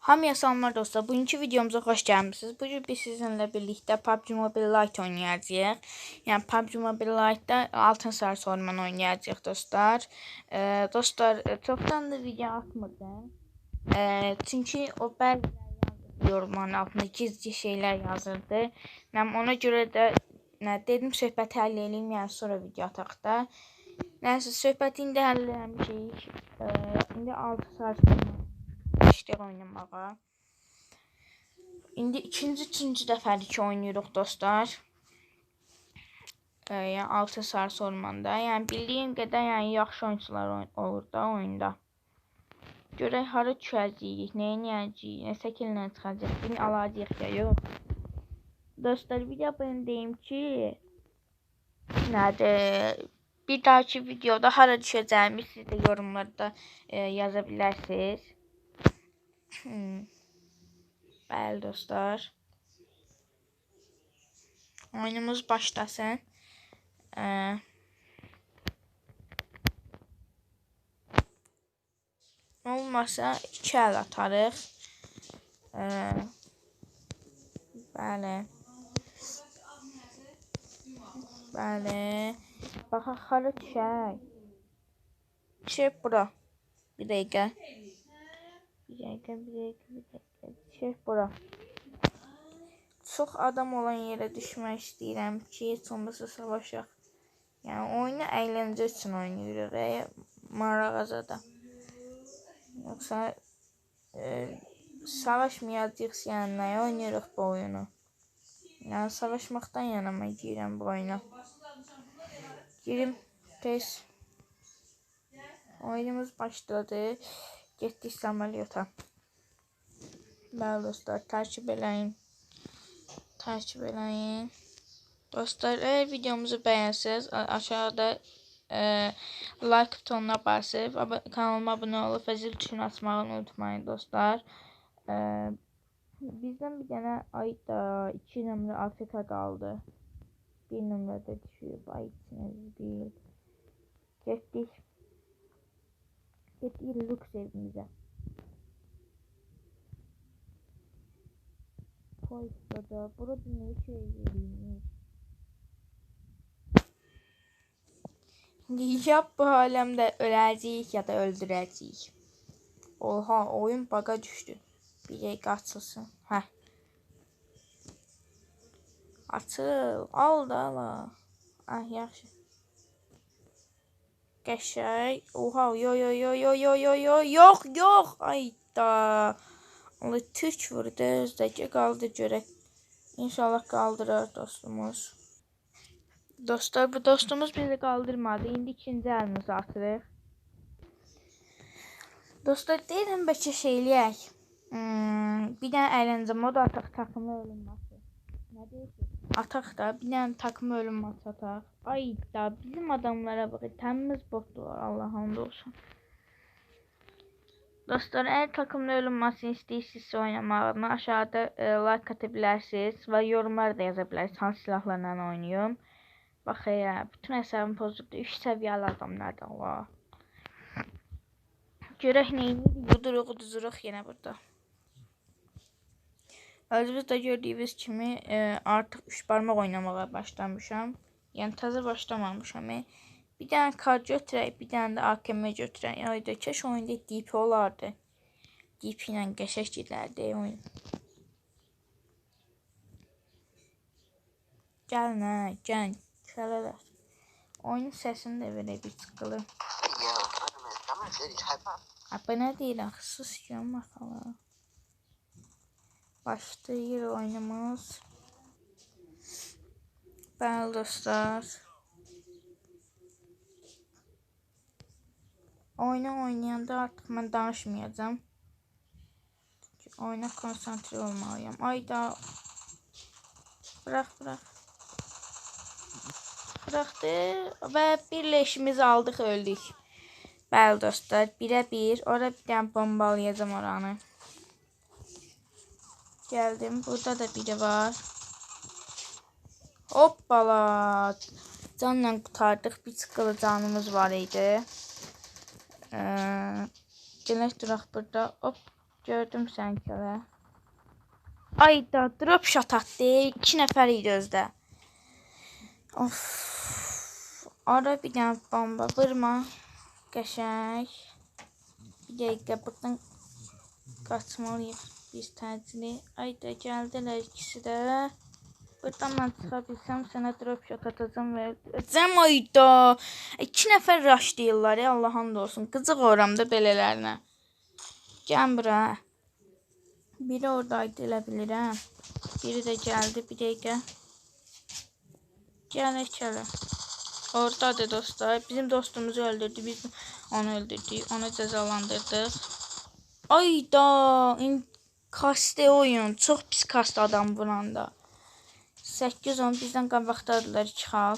Hamıya salamlar dostlar. Bugünkü videomuza xoş gəlmisiniz. Bu gün biz sizinlə birlikdə PUBG Mobile Lite oynayacağıq. Yəni PUBG Mobile Lite-da altın sarı sorman oynayacağıq dostlar. Ee, dostlar e, çoxdandır video atmırdım. Ee, çünki o yazırdı yorumların altında gizli şeylər yazırdı. Yəni ona görə də nə dedim söhbəti həll eləyim, yəni sonra video ataq da. Nəysə söhbəti indi həll eləmişik. Ee, indi altı sarı sorman başlayaq oynamağa. İndi ikinci, üçüncü dəfədir ki oynayırıq dostlar. Ee, yəni altı sarı ormanda. Yəni bildiyim qədər yəni yaxşı oyunçular oyn olur da oyunda. Görək hara düşəcəyik, nə edəcəyik, nə şəkillə çıxacaq, bunu alacağıq ya yox. Dostlar bir də bunu deyim ki, nədir? Bir dahaki videoda hara düşəcəyimi siz də yorumlarda e, yaza bilərsiniz. Hmm. Bəli dostlar. Oyunumuz başlasın. Ee, olmasa iki əl atarıq. Ee, bəli. Bəli. Baxaq hara düşək. Düşək bura. Bir dəqiqə. Bir dəqiqə, bir dəqiqə, bir dəqiqə. Düşək bura. Çox adam olan yerə düşmək istəyirəm ki, heç olmasa savaşaq. Yəni oyunu əyləncə üçün oynayırıq, e, marağaza da. Yoxsa e, savaşmayacaqsa, yəni nəyə oynayırıq bu oyunu? Yəni savaşmaqdan yana mı girəm bu oyuna? Girim tez. Oyunumuz başladı. Getdik samolyota. Bəli dostlar, takip eləyin. Takip eləyin. Dostlar, eğer videomuzu beğenseniz aşağıda e, like butonuna basıp ab kanalıma abone olup ve zil tuşunu unutmayın dostlar. E, bizden bir tane ayda iki numara Afrika kaldı. Bir numarada düşüyor. Ay içiniz değil. Getdik. Getdik lüks evimize. Koy burada. Burada ne şey veriymiş. Ya bu alemde öləcəyik ya da öldürəcəyik. Oha oyun baga düşdü. Bir dəqiqə açılsın. Hə. Açıl. Al da ala. Ah yaxşı. Qəşəng. Oha yo yo yo yo yo yo yo yox yox. Ay da. Allah tük vurdu. Özdəki qaldı görək. İnşallah qaldırar dostumuz. Dostlar bu dostumuz bizi kaldırmadı. İndi ikinci əlimizi atırıq. Dostlar deyirəm bəlkə şey eləyək. Hmm, bir dənə əyləncə modu ataq takımı ölünməsi. Nə deyirsiniz? Ataq da bir dənə takımı ölünməsi ataq. Ay da bizim adamlara bax təmiz botdular Allah hamd olsun. Dostlar eğer takımla ölünməsini istəyirsinizsə oynamağımı aşağıda e, like atabilirsiniz ve yorumlar da yazabilirsiniz. Hansı silahlarla oynuyorum. Bak ya bütün hesabım bozuldu. 3 səviyyəli adamlardan var. Görək neyini yuduruq, uduzuruq yenə burada. Özünüz də gördüyünüz kimi e, artıq 3 barmaq oynamağa başlamışam. Yəni təzə başlamamışam. E. Bir dənə kar götürək, bir dənə də AKM götürək. Ayda keş oyunda DP olardı. DP ilə qəşəng gedərdi oyun. Gəlin hə, gəlin. Şələlər. Oyunun səsini də verək bir çıxılı. Abone değil axı, sıçıyorum Başta yer oynamaz. Ben dostlar. Oyna oynayanda artık ben danışmayacağım. Çünkü oyuna konsantre olmalıyım. Ay da bırak bırak. Bıraktı ve birleşimizi aldık öldük. Bəli dostlar, birə bir, ora bir dənə bombalayacam oranı. Geldim. Burada da biri var. Hoppala. Canla kurtardık. Bir çıkılı canımız var idi. Ee, Gələk duraq burada. Hop. Gördüm sen köle. Ay da drop shot attı. İki nefer idi özde. Of. Ara bir tane bomba vurma. Qəşəng. Bir dəqiqə buradan qaçmalıyıq biz təcili. Ay da gəldilər ikisi də. Buradan mən çıxa bilsəm sənə drop shot atacağım və öldürəcəm ayda. İki nəfər rushlayırlar ya Allah and olsun. Qızıq oramda belələrinə. Gəl bura. Biri oradaydı elə bilirəm. Biri də gəldi bir dəqiqə. Gəl gəl. Oradadır dostlar. Bizim dostumuzu öldürdü. Biz onu öldürdük. Onu cezalandırdık. Ayda. in- Kaste oyun. Çok pis kaste adam vuranda. 8-10 bizdən qabaqdadılar 2 xal.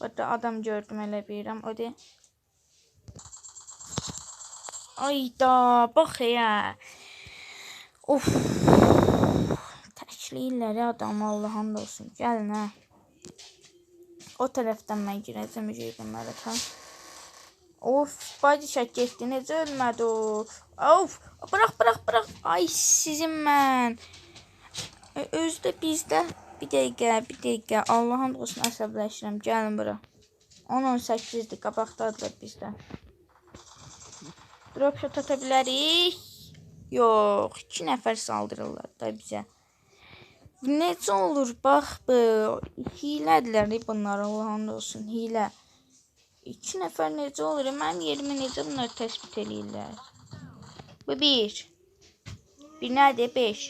Burada adam gördüm elə bilirəm. O de. Ayda. Bax ya. Of. Təkliyirlər adam Allah'ın olsun. Gəlin ha. O tərəfdən mən girəcəm bunlara tam. Of, shot getdi. Necə ölmədi o? Of, bırax, bırax, bırax. Ay sizin mən. E, Özdə bizdə bir dəqiqə, bir dəqiqə. Allah'ın olsun əsəbləşirəm. Gəlin bura. 10-18-dir. Qabaqdadılar bizdə. Drop shot ata bilərik. Yox, iki nəfər saldırırlar da bizə. Necə olur? Bax bu. Hilədirlər bunlar Allah'ın olsun. Hilə. İki nəfər necə olur? Mən yerimi necə bunlar təsbit eləyirlər? Bu bir. Bir nədir? Beş.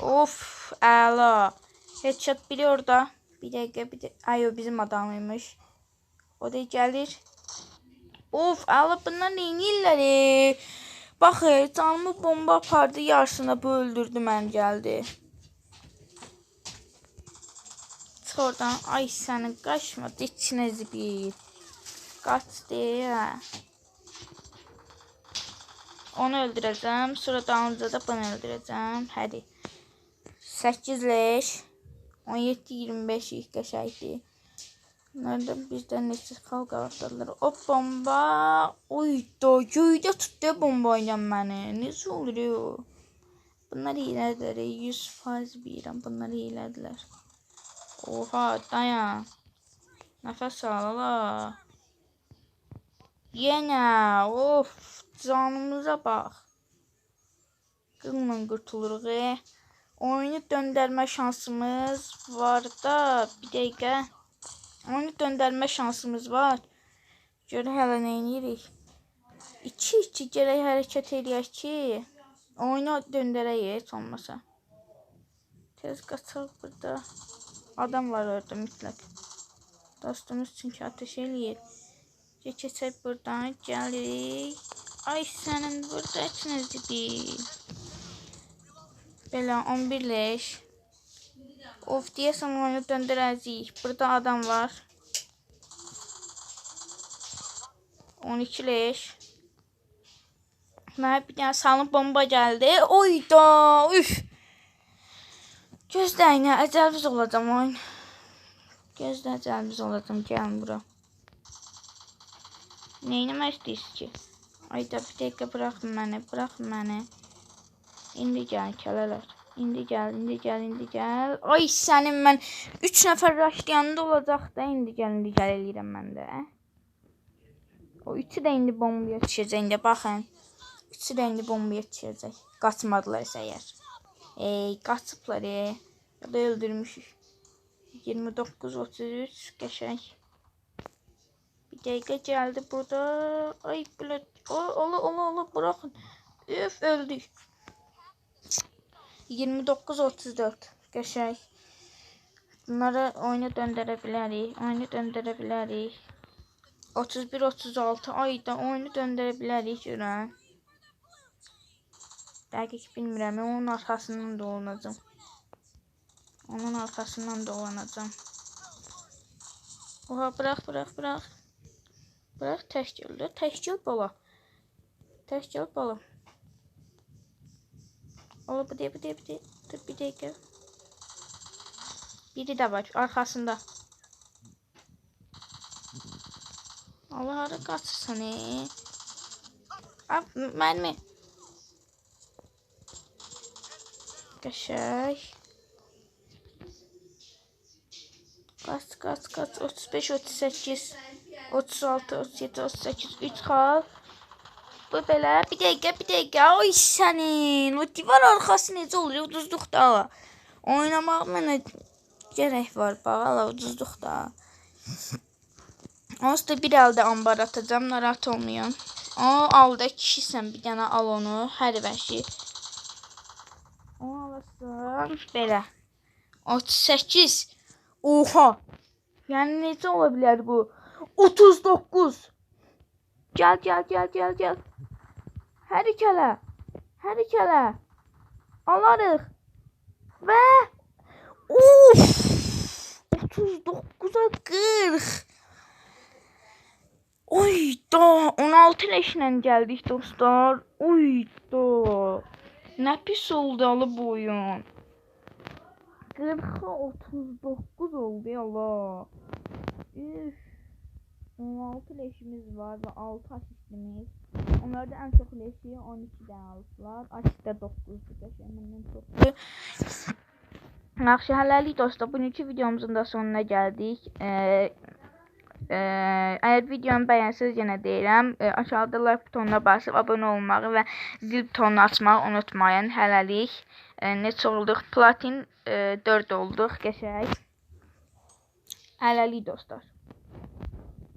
Of, əla. Headshot biri orada. Bir dəqiqə, bir də... Ay, o bizim adamıymış. O da gəlir. Of, əla bunlar neynirlər? Bax, e, canımı bomba apardı, yarısına bu öldürdü mən gəldi. Oradan. Ay sənin qaçma, içinə zibil. Qaç deyə. Onu öldürəcəm, sonra dalınca da bunu öldürəcəm. Hadi. 8 leş. 17-25 ilk qəşəkdir. Nerede bizden neçə xalq artdılar. O bomba. Oy da göydə tutdu bombayla məni. Necə olur o? Bunlar hilədir. 100% bilirəm. Bunlar hilədirlər. Oha dayan. Nəfəs al ala. Yenə. Of. Canımıza bax. Qınla qurtuluruq. E. Oyunu döndərmə şansımız var da. Bir dəqiqə. Oyunu döndərmə şansımız var. Görə hələ nə edirik? 2-2 gərək hərəkət eləyək ki, oyunu döndərək heç olmasa. Tez qaçaq burada. Adam var orada mütləq. Dostumuz çünki ateş eləyir. Keçək buradan, gəlirik. Ay sənin burada etiniz bil. Belə 11 leş. Of deyəsən oyunu döndürəcəyik. Burada adam var. 12 leş. Mənə bir dənə salın bomba gəldi. Oy da, üf. Gözləyin, əcəlviz olacam oyun. Gözlə əcəlviz olacam, gəlin bura. Neynəmək istəyirsiniz ki? Ay da bir dəqiqə buraxın məni, buraxın məni. İndi gəl kələlər. İndi gəl, indi gəl, indi gəl. Ay sənin mən 3 nəfər raşlayanda olacaq da indi gəl, indi gəl eləyirəm mən də. O üçü də indi bombaya düşəcək indi baxın. Üçü də indi bombaya düşəcək. Qaçmadılarsa əgər. Ey, qaçıblar e. Ya da öldürmüşük. 29 33 qəşəng. Bir dəqiqə gəldi burada. Ay o ola ola ola buraxın. Üf öldük. 29-34 qəşəng. Bunları oyuna döndərə bilərik. Oyunu döndərə bilərik. 31-36 ayda oyunu döndərə bilərik. Dəqiq bilmirəm. Onun arxasından dolanacam. Onun arxasından dolanacam. Oha bırax bırax bırax. Bırax tək gəl də. Tək gəl bala. Tək gəl bala. Ola bu diye bu diye bu diye. Dur bir dakika. Biri de var arkasında. Allah hara qaçırsan e. Ab, mərmi. Qəşəng. Qaç, qaç, qaç. 35, 38, 36, 37, 38, 3 xal. Bu belə. Bir dəqiqə, bir dəqiqə. Ay sənin. O divar arxası necə olur? Uduzluq da. Oynamaq mənə gərək var. Bax, ala uduzluq da. Onsuz da bir əldə ambar atacağım. Narahat olmayın. O alda kişisən bir dənə al onu. Hər vəşi. Alasın. Belə. 38. Oha. Yəni necə ola bilər bu? 39. Gəl, gəl, gəl, gəl, gəl. Hər ikələ. Hər ikələ. Alarıq. Və Uf! 39'a 40. Oy da 16 leşlə gəldik dostlar. Oy da. Nə pis oldu alı bu oyun. 40'a 39 oldu ya Allah. Üf. 16 leşimiz var ve 6 asistimiz. Onlarda en çok leşi 12'den aldılar. Asist de 9'du. Qəşəngdən çoxdur. Yaxşı, hələlik dostlar, bugünkü videomuzun da sonuna gəldik. Ee, e, əgər videomu bəyənsəz yenə deyirəm, e, aşağıda like butonuna basıb abunə olmağı və zil butonunu açmağı unutmayın. Hələlik e, neçə olduq? Platin e, 4 olduq, qəşəng. Hələlik dostlar.